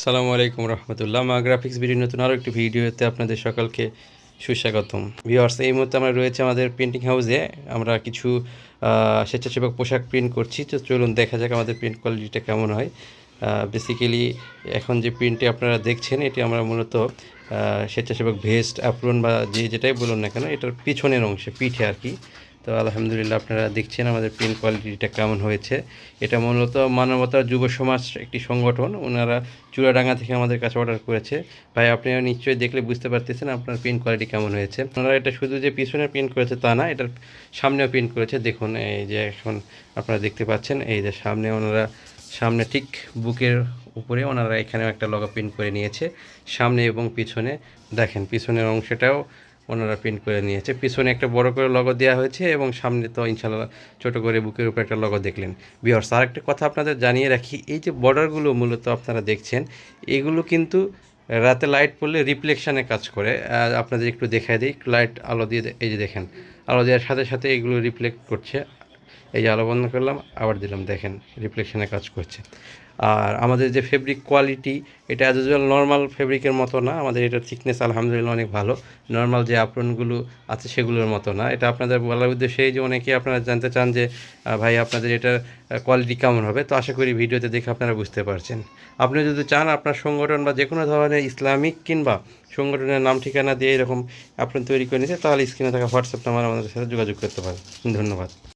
আসসালামু আলাইকুম রহমতুল্লাহ। মা গ্রাফিক্স ভিডিও নতুন আরও একটি ভিডিওতে আপনাদের সকলকে সুস্বাগতম। ভিওয়ার্স এই মুহূর্তে আমরা রয়েছে আমাদের প্রিন্টিং হাউসে আমরা কিছু স্বেচ্ছাসেবক পোশাক প্রিন্ট করছি। তো চলুন দেখা যাক আমাদের প্রিন্ট কোয়ালিটিটা কেমন হয়। বেসিক্যালি এখন যে প্রিন্টে আপনারা দেখছেন, এটি আমরা মূলত স্বেচ্ছাসেবক ভেস্ট অ্যাপ্রন বা যে যেটাই বলুন না কেন, এটার পিছনের অংশে, পিঠে আর কি। তো আলহামদুলিল্লাহ আপনারা দেখছেন আমাদের প্রিন্ট কোয়ালিটিটা কেমন হয়েছে। এটা মূলত মানবতার যুব সমাজ একটি সংগঠন, ওনারা চূড়াডাঙ্গা থেকে আমাদের কাছে অর্ডার করেছে। ভাই আপনারা নিশ্চয়ই দেখলে বুঝতে পারতেছেন আপনার প্রিন্ট কোয়ালিটি কেমন হয়েছে। ওনারা এটা শুধু যে পিছনে প্রিন্ট করেছে তা না, এটার সামনেও প্রিন্ট করেছে। দেখুন, এই যে এখন আপনারা দেখতে পাচ্ছেন, এই যে সামনে ওনারা, সামনে ঠিক বুকের উপরে ওনারা এখানেও একটা লগো প্রিন্ট করে নিয়েছে। সামনে এবং পিছনে, দেখেন, পিছনের অংশটাও ওনারা প্রিন্ট করে নিয়েছে। পিছনে একটা বড় করে লগো দেওয়া হয়েছে এবং সামনে তো ইনশাল্লাহ ছোট করে বুকের উপরে একটা লগো দেখলেন। বিহার্স আর একটা কথা আপনাদের জানিয়ে রাখি, এই যে বর্ডারগুলো মূলত আপনারা দেখছেন, এগুলো কিন্তু রাতে লাইট পড়লে রিফ্লেকশানে কাজ করে। আপনাদের একটু দেখায় দিই লাইট আলো দিয়ে এই যে দেখেন, আলো দেওয়ার সাথে সাথে এগুলো রিফ্লেক্ট করছে। এই যে আলো বন্ধ করলাম, আবার দিলাম, দেখেন রিফ্লেকশনে কাজ করছে। আর আমাদের যে ফেব্রিক কোয়ালিটি এটা অ্যাজ ইউজুয়াল নর্মাল ফেব্রিকের মতো না, আমাদের এটার থিকনেস আলহামদুলিল্লাহ অনেক ভালো। নর্মাল যে আপরনগুলো আছে সেগুলোর মতো না। এটা আপনাদের বলার উদ্দেশ্যে যে অনেকে আপনারা জানতে চান যে ভাই, আপনাদের এটার কোয়ালিটি কেমন হবে, তো আশা করি ভিডিওতে দেখে আপনারা বুঝতে পারছেন। আপনি যদি চান আপনার সংগঠন বা যে কোনো ধরনের ইসলামিক কিংবা সংগঠনের নাম, ঠিকানা দিয়ে এরকম আপনি তৈরি করে নিতে, তাহলে স্ক্রিনে থাকা হোয়াটসঅ্যাপ নাম্বার আমাদের সাথে যোগাযোগ করতে পারেন। ধন্যবাদ।